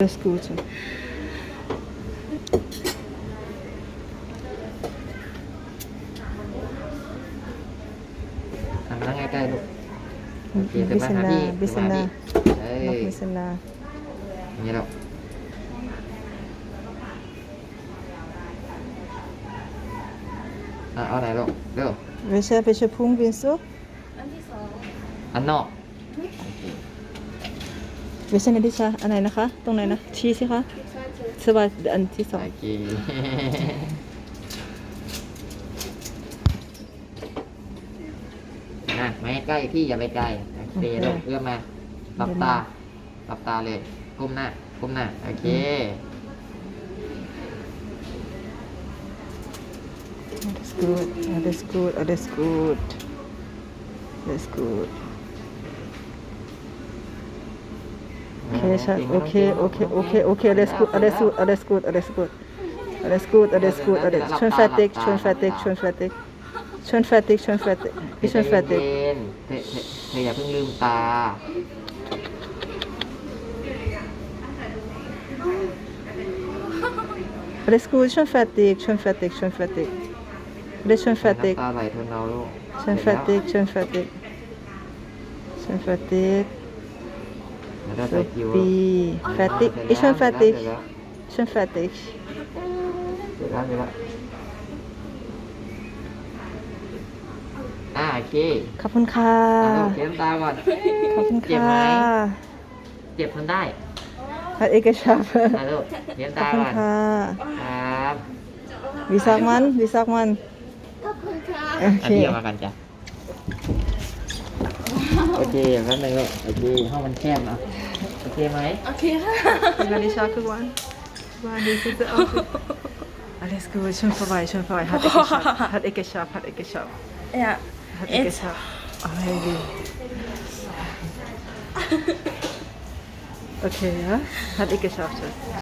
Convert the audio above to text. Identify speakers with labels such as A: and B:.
A: Alles Gute.
B: ทำนั่งใกล้ๆลูก
A: โอเคเดินมาหา Bismillah, พี่เดินมาหา
B: พี่
A: Bismillah. เอ้ย Bismillah. อย่างนี้หรอกอะเอาไหนลูกเร็ว Welcher, welcher Punkt willst du? อันนอก Welcher นะดิชาอันไหนนะคะ ตรงไหนนะ ชี้สิคะสบายอันที่สองโ
B: อเคนะไม่ใกล้พี่อย่าไปไกลโอเค ลูกเอื้อมมาหลับตาหลับตาเลย ก้มหน้า ก้มหน้า โอเค
A: Alles gut, alles gut, alles gut. Alles gut. Okay, Schatz,
B: โอเคใช่โอเคโอเคโอเคโอเคเลสกูดเลสกูด
A: เลสกูดเลสกูดเลสกูดเลสกูดเลสชวนแฟติกชวนแฟติกชวนแฟติกชวนแฟติกชวนแฟติกพี่ชวนแฟติก
B: เธออย่าเพิ่งลืมตา
A: เลสกูดชวนแฟติกชวนแฟติกชวนแฟติกเลสชวนแฟติก
B: ตาไหลทนเราลูกชวนแฟติ
A: กชวนแฟติกชวนแฟติก
B: schon แล้ว
A: fertig. เสร็จ
B: แล้ว
A: Schon fertig.
B: เสร็จแล้วเสร็จแล้วอ่าโอเค
A: ขอบคุณค่ะ อะลูกเ
B: ขียนตาก่อน
A: ขอบคุณเจ็บค่ะไหม
B: เจ็บทนได้
A: Hat ich geschafft. อ
B: ะลูกเขียนขอบตาคุณก่อนค
A: ่ะ
B: ครับ
A: Wie sagt man? Wie sagt man? อะพี่ Okay. ออก
B: มากันจ้ะโอเคแป๊บนึงลูกโอเคห้องมันแคบเนาะ โอเคไหม
A: Ja, die Schake waren. War die Sitze auf. Alles gut, schon vorbei, schon vorbei. Hat ich geschafft. Hat ich geschafft, hat ich geschafft.
C: Ja.
A: Hat ich geschafft. Oh, Baby. Okay, ja? Hat ich geschafft. Schatz.